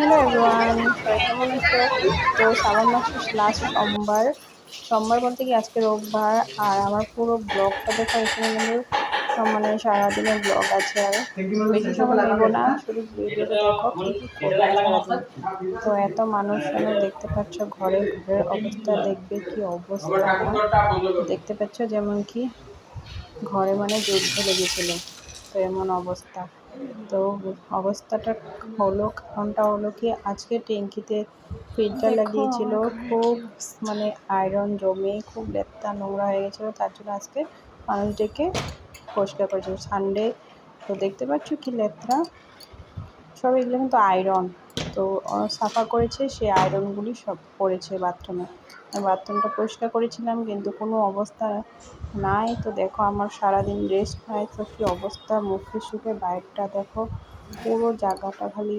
Hello everyone কেমন আছো তো শ্রাবণ মাসের লাস্ট সোমবার। সোমবার বলতে কি আজকে রোববার, আর আমার পুরো ব্লগটা দেখো এখানে কিন্তু মানে সারাদিনের ব্লগ আছে আর। বেশি সময় নেব না, শুধু তো এত মানুষ দেখতে পাচ্ছ ঘরে ঘরের অবস্থা, দেখবে কি অবস্থা দেখতে পাচ্ছ যেমন কি ঘরে মানে যুদ্ধ লেগেছিল, তো এমন অবস্থা। তো অবস্থাটা হলো কারণটা হলো কি আজকে ট্যাঙ্কিতে ফিল্টার লাগিয়েছিল খুব মানে আয়রন জমে খুব লেপ্তা নোংরা হয়ে গেছিল তার জন্য আজকে মানুষ ডেকে পরিষ্কার করেছিল সানডে তো দেখতে পাচ্ছ কি লেত্রা সব এগুলো কিন্তু আয়রন তো সাফা করেছে সেই আয়রনগুলি সব পড়েছে বাথরুমে। বাথরুমটা পরিষ্কার করেছিলাম কিন্তু কোনো অবস্থা নাই তো দেখো আমার সারাদিন রেস্ট নাই তো কী অবস্থা? মুখে সুখে বাইকটা দেখো, পুরো জায়গাটা খালি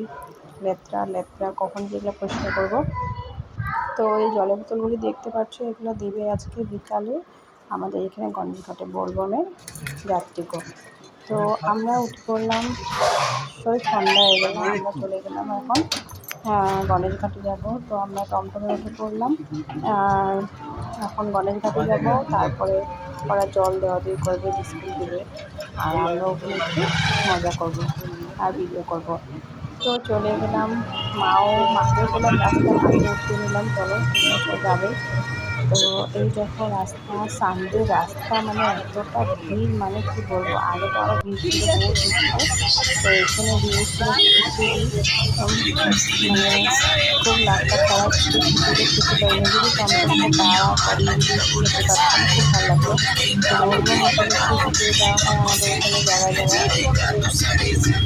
লেত্রা লেত্রা। কখন যেগুলো পরিষ্কার করব? তো এই জলের বোতলগুলি দেখতে পাচ্ছ, এগুলো দেবে আজকে বিকালে আমাদের এখানে গণেশঘাটে বোলবনের যাত্রীকে তো আমরা উঠে পড়লাম সই ঠান্ডা হয়ে গেল আমরা চলে গেলাম এখন গণেশ ঘাটে যাব। তো আমরা টমটমে উঠে পড়লাম এখন গণেশ ঘাটে যাব, তারপরে ওরা জল দেওয়া দিয়ে করবে, বিস্কুট দেবে আর আমরা ওখানে একটু মজা করব, আর ভিডিও করব। তো চলে গেলাম। মাও মাকে বললাম, রাস্তায় মাকে উঠিয়ে নিলাম, চলো যাবে। তো এই দেখো রাস্তা সানডে রাস্তা মানে এতটা ভিড় মানে কি বলব আগে তো আরও ভিড় ছিল। তো এখানে খিচুড়ি মানে খুব রাস্তা খারাপ ছিল যদি খেতে খুব ভালো লাগতো তো দেওয়া হয় আমাদের এখানে জায়গায় জায়গায়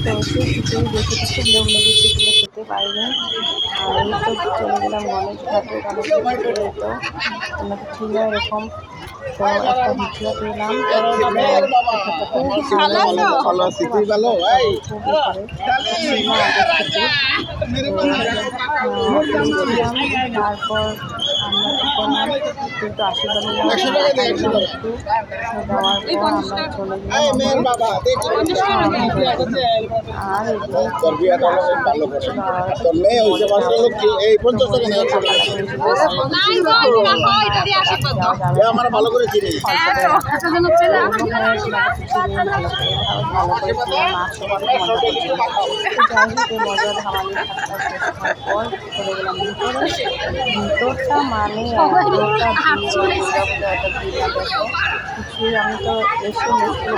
তো সেই খিচুড়ি দেখে তো খুব লোক সেগুলো খেতে পারিনি আর এই তো চলে গেলাম গণেশ ঘাটে গণেশ ঘাটে তো তো ছিল এরকম। তো একটা ভিডিও পেলাম। তারপর আশীর্বাদ। আমরা গেলাম আর এই পঞ্চাশ আমার ভালো করে চিনি ভিতরটা মানে কিছুই আমি তো এসে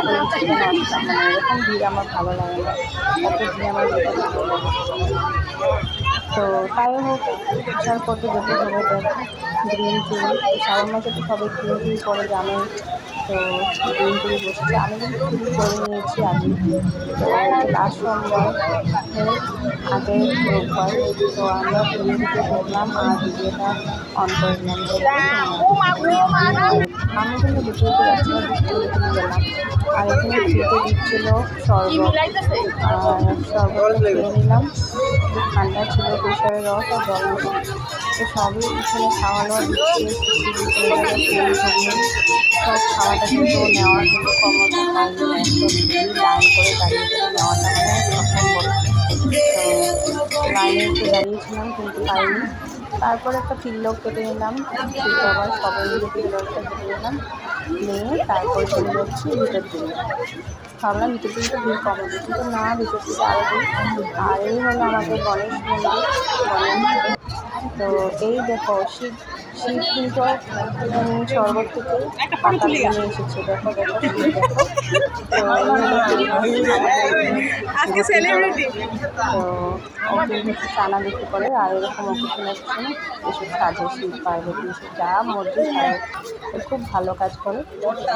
করেছি। মানে এরকম ভিড় আমার ভালো লাগে না। এত ভিড় আমার যেতে ভালো লাগে তো তাই হোক, ইচ্ছার করতে যেতে হবে গ্রিন টি শ্রাবণ মাসে তো সবাই গ্রিন টি করে জানে। তো গ্রিন টি বসেছে। আমি কিন্তু করে নিয়েছি আগে। তো লাস্ট সোমবার আগে রোববার। তো আমরা গ্রিন টিতে করলাম আর ভিডিওটা অন করলাম আমি কিন্তু ভিডিওতে গেলাম। আর এখানে ফ্রিতে দিচ্ছিল শরবত। শরবত খেয়ে নিলাম। ঠান্ডা ছিল, প্রেশারের রস আর জল তো সবই এখানে খাওয়া দাওয়া দিচ্ছে, সব খাওয়াটা কিন্তু নেওয়ার কিন্তু ক্ষমতা লাইন করে দাঁড়িয়ে করে নেওয়াটা মানে অসম্ভব তো লাইনে একটু দাঁড়িয়েছিলাম, কিন্তু পাইনি। তারপর একটা পিল্লক কেটে নিলাম। আবার সবাই মিলে পিল্লকটা কেটে নিলাম। নিয়ে তারপর চলে যাচ্ছি ভিতর দিকে ভাবলাম ভিতর দিকে ভিড় কমে কিন্তু না, ভিতর দিকে আরও ভিড়। আর এই হলো আমাদের গণেশ মন্দির। তো এই দেখো শিব থেকে পাতা এসেছে দেখো চানা করে আর এরকম এসব মধ্যে খুব ভালো কাজ করে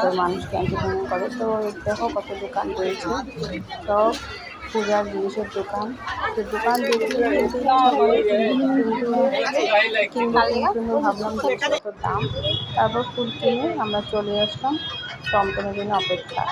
তো মানুষকে এন্টারটেনমেন্ট করে। তো দেখো কত দোকান রয়েছে? সব পূজার জিনিসের দোকান। তো দোকান দেখে তারপর ফুল কিনে আমরা চলে আসলাম টমটমের জন্য অপেক্ষা।